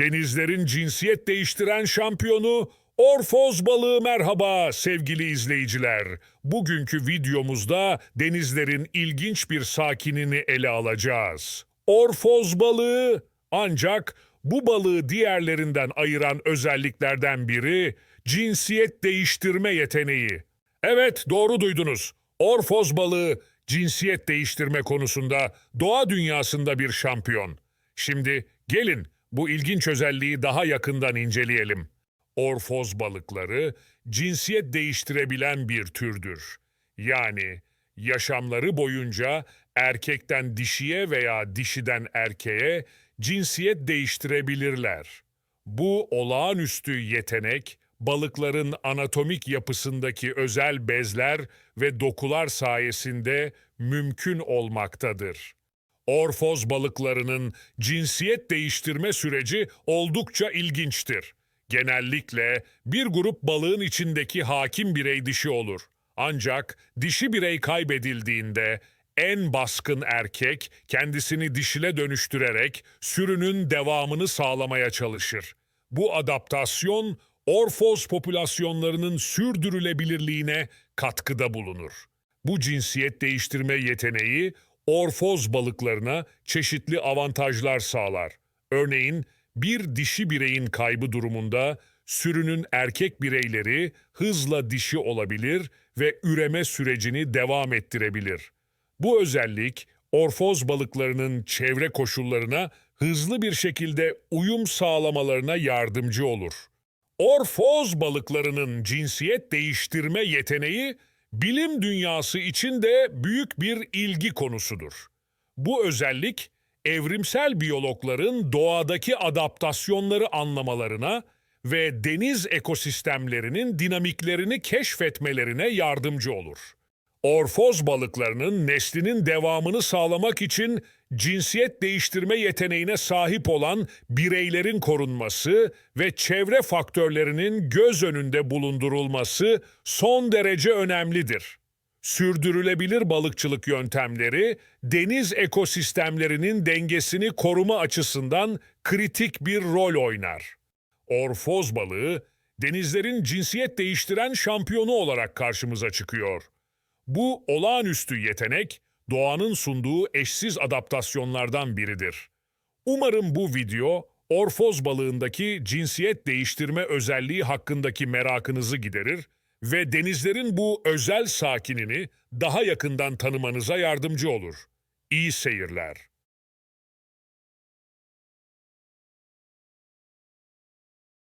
Denizlerin cinsiyet değiştiren şampiyonu Orfoz balığı merhaba sevgili izleyiciler. Bugünkü videomuzda denizlerin ilginç bir sakinini ele alacağız. Orfoz balığı ancak bu balığı diğerlerinden ayıran özelliklerden biri cinsiyet değiştirme yeteneği. Evet doğru duydunuz. Orfoz balığı cinsiyet değiştirme konusunda doğa dünyasında bir şampiyon. Şimdi gelin bu ilginç özelliği daha yakından inceleyelim. Orfoz balıkları cinsiyet değiştirebilen bir türdür. Yani yaşamları boyunca erkekten dişiye veya dişiden erkeğe cinsiyet değiştirebilirler. Bu olağanüstü yetenek balıkların anatomik yapısındaki özel bezler ve dokular sayesinde mümkün olmaktadır. Orfoz balıklarının cinsiyet değiştirme süreci oldukça ilginçtir. Genellikle bir grup balığın içindeki hakim birey dişi olur. Ancak dişi birey kaybedildiğinde en baskın erkek kendisini dişile dönüştürerek sürünün devamını sağlamaya çalışır. Bu adaptasyon orfoz popülasyonlarının sürdürülebilirliğine katkıda bulunur. Bu cinsiyet değiştirme yeteneği orfoz balıklarına çeşitli avantajlar sağlar. Örneğin bir dişi bireyin kaybı durumunda sürünün erkek bireyleri hızla dişi olabilir ve üreme sürecini devam ettirebilir. Bu özellik orfoz balıklarının çevre koşullarına hızlı bir şekilde uyum sağlamalarına yardımcı olur. Orfoz balıklarının cinsiyet değiştirme yeteneği bilim dünyası için de büyük bir ilgi konusudur. Bu özellik evrimsel biyologların doğadaki adaptasyonları anlamalarına ve deniz ekosistemlerinin dinamiklerini keşfetmelerine yardımcı olur. Orfoz balıklarının neslinin devamını sağlamak için cinsiyet değiştirme yeteneğine sahip olan bireylerin korunması ve çevre faktörlerinin göz önünde bulundurulması son derece önemlidir. Sürdürülebilir balıkçılık yöntemleri deniz ekosistemlerinin dengesini koruma açısından kritik bir rol oynar. Orfoz balığı denizlerin cinsiyet değiştiren şampiyonu olarak karşımıza çıkıyor. Bu olağanüstü yetenek doğanın sunduğu eşsiz adaptasyonlardan biridir. Umarım bu video orfoz balığındaki cinsiyet değiştirme özelliği hakkındaki merakınızı giderir ve denizlerin bu özel sakinini daha yakından tanımanıza yardımcı olur. İyi seyirler.